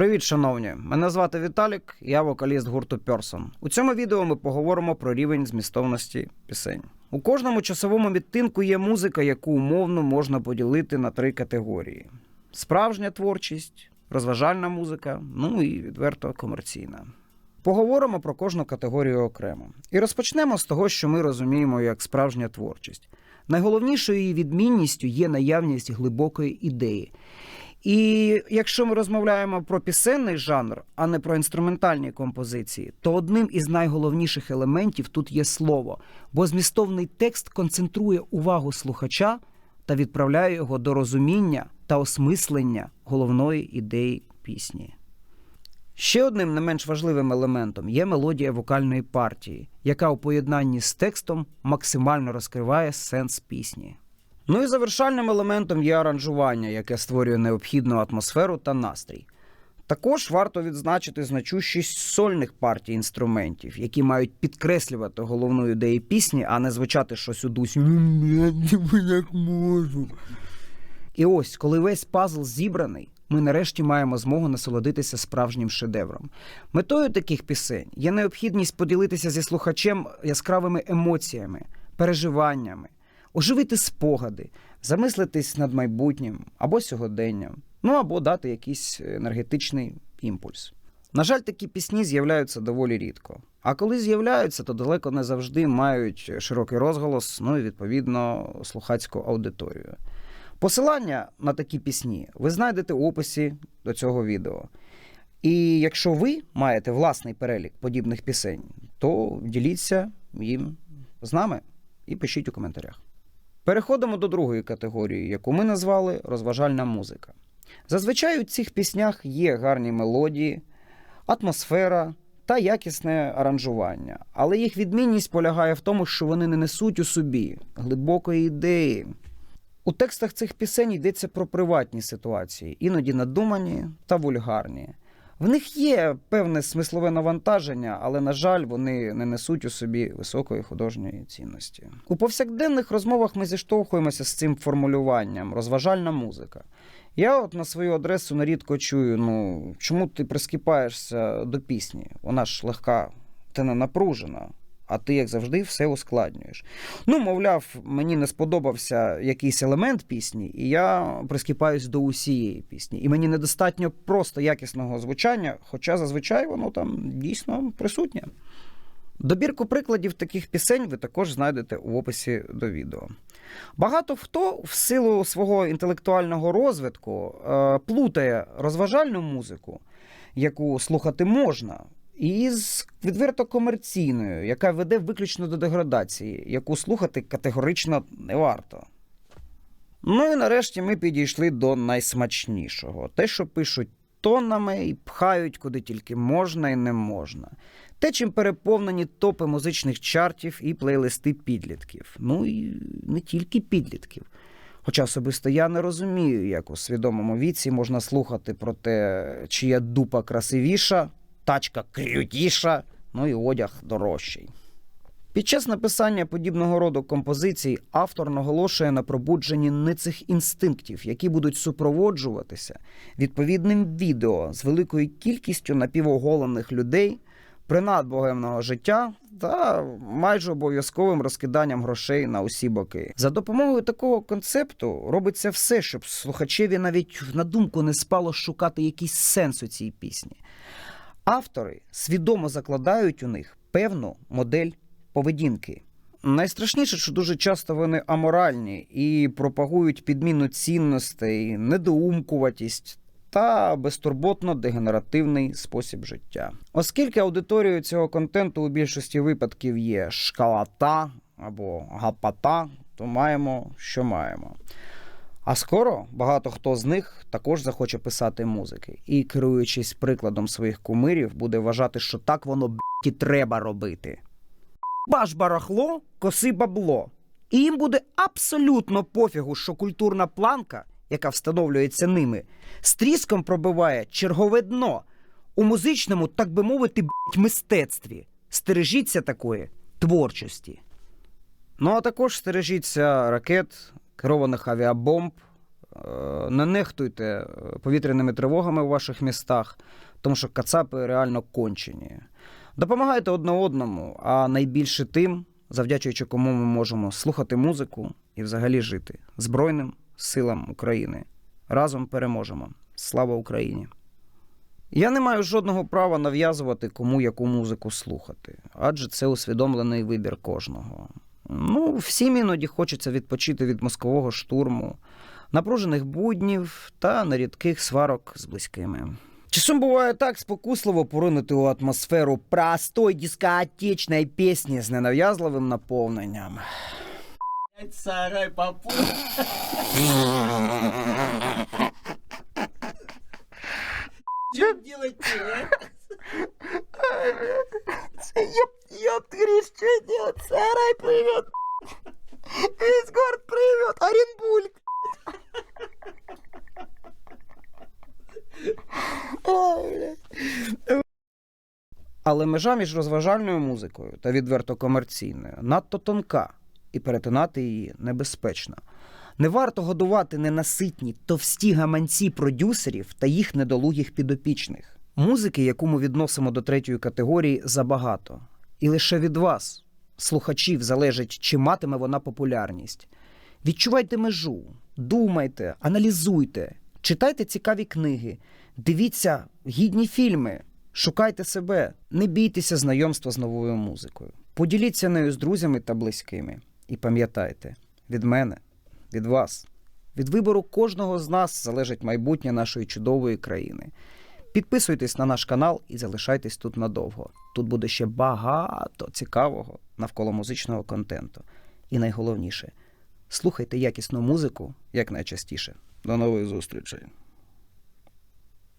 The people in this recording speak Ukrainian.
Привіт, шановні! Мене звати Віталік, я вокаліст гурту Персон. У цьому відео ми поговоримо про рівень змістовності пісень. У кожному часовому відтинку є музика, яку умовно можна поділити на три категорії: справжня творчість, розважальна музика, ну і відверто комерційна. Поговоримо про кожну категорію окремо. І розпочнемо з того, що ми розуміємо як справжня творчість. Найголовнішою її відмінністю є наявність глибокої ідеї. І якщо ми розмовляємо про пісенний жанр, а не про інструментальні композиції, то одним із найголовніших елементів тут є слово, бо змістовний текст концентрує увагу слухача та відправляє його до розуміння та осмислення головної ідеї пісні. Ще одним не менш важливим елементом є мелодія вокальної партії, яка у поєднанні з текстом максимально розкриває сенс пісні. Ну і завершальним елементом є аранжування, яке створює необхідну атмосферу та настрій. Також варто відзначити значущість сольних партій інструментів, які мають підкреслювати головну ідею пісні, а не звучати щось у дусі. «Ну, як можу. І ось, коли весь пазл зібраний, ми нарешті маємо змогу насолодитися справжнім шедевром. Метою таких пісень є необхідність поділитися зі слухачем яскравими емоціями, переживаннями, оживити спогади, замислитись над майбутнім або сьогоденням, ну або дати якийсь енергетичний імпульс. На жаль, такі пісні з'являються доволі рідко. А коли з'являються, то далеко не завжди мають широкий розголос, ну і відповідно слухацьку аудиторію. Посилання на такі пісні ви знайдете у описі до цього відео. І якщо ви маєте власний перелік подібних пісень, то діліться їм з нами і пишіть у коментарях. Переходимо до другої категорії, яку ми назвали розважальна музика. Зазвичай у цих піснях є гарні мелодії, атмосфера та якісне аранжування, але їх відмінність полягає в тому, що вони не несуть у собі глибокої ідеї. У текстах цих пісень йдеться про приватні ситуації, іноді надумані та вульгарні. В них є певне смислове навантаження, але, на жаль, вони не несуть у собі високої художньої цінності. У повсякденних розмовах ми зіштовхуємося з цим формулюванням розважальна музика. Я от на свою адресу нерідко чую: ну чому ти прискіпаєшся до пісні? Вона ж легка та не напружена. А ти, як завжди, все ускладнюєш. Ну, мовляв, мені не сподобався якийсь елемент пісні, і я прискіпаюсь до усієї пісні. І мені недостатньо просто якісного звучання, хоча зазвичай воно там дійсно присутнє. Добірку прикладів таких пісень ви також знайдете у описі до відео. Багато хто в силу свого інтелектуального розвитку е, плутає розважальну музику, яку слухати можна, із відверто комерційною, яка веде виключно до деградації, яку слухати категорично не варто. Ну і нарешті ми підійшли до найсмачнішого: те, що пишуть тонами і пхають куди тільки можна і не можна. Те, чим переповнені топи музичних чартів і плейлисти підлітків. Ну і не тільки підлітків. Хоча особисто я не розумію, як у свідомому віці можна слухати про те, чия дупа красивіша, тачка крютіша, ну і одяг дорожчий. Під час написання подібного роду композицій автор наголошує на пробудженні ницих інстинктів, які будуть супроводжуватися відповідним відео з великою кількістю напівоголених людей, принад богемного життя та майже обов'язковим розкиданням грошей на усі боки. За допомогою такого концепту робиться все, щоб слухачеві навіть на думку не спало шукати якийсь сенс у цій пісні. Автори свідомо закладають у них певну модель поведінки. Найстрашніше, що дуже часто вони аморальні і пропагують підміну цінностей, недоумкуватість та безтурботно дегенеративний спосіб життя. Оскільки аудиторією цього контенту у більшості випадків є шкалата або гапата, то маємо, що маємо. А скоро багато хто з них також захоче писати музики і, керуючись прикладом своїх кумирів, буде вважати, що так воно б***ь, і треба робити. Баш барахло, коси бабло. І їм буде абсолютно пофігу, що культурна планка, яка встановлюється ними, з тріском пробиває чергове дно у музичному, так би мовити, б***ь, мистецтві. Стережіться такої творчості. Ну а також стережіться ракет, керованих авіабомб, е, не нехтуйте е, повітряними тривогами у ваших містах, тому що кацапи реально кончені. Допомагайте одне одному, а найбільше тим, завдячуючи кому ми можемо слухати музику і взагалі жити Збройним силам України. Разом переможемо. Слава Україні! Я не маю жодного права нав'язувати кому яку музику слухати, адже це усвідомлений вибір кожного. Ну, всім іноді хочеться відпочити від мозкового штурму, напружених буднів та нерідких сварок з близькими. Часом буває так спокусливо поринути у атмосферу простой дискотечної пісні з ненав'язливим наповненням. Сарай попу. Что делать-то, а? Весь город плывет. Оренбург. Але межа між розважальною музикою та відверто комерційною надто тонка, і перетинати її небезпечно. Не варто годувати ненаситні, товсті гаманці продюсерів та їх недолугих підопічних. Музики, яку ми відносимо до третьої категорії, забагато. І лише від вас, слухачів, залежить, чи матиме вона популярність. Відчувайте межу, думайте, аналізуйте, читайте цікаві книги, дивіться гідні фільми, шукайте себе, не бійтеся знайомства з новою музикою. Поділіться нею з друзями та близькими. І пам'ятайте, від мене, від вас, від вибору кожного з нас залежить майбутнє нашої чудової країни. Підписуйтесь на наш канал і залишайтесь тут надовго. Тут буде ще багато цікавого навколо музичного контенту. І найголовніше слухайте якісну музику якнайчастіше. До нових зустрічей!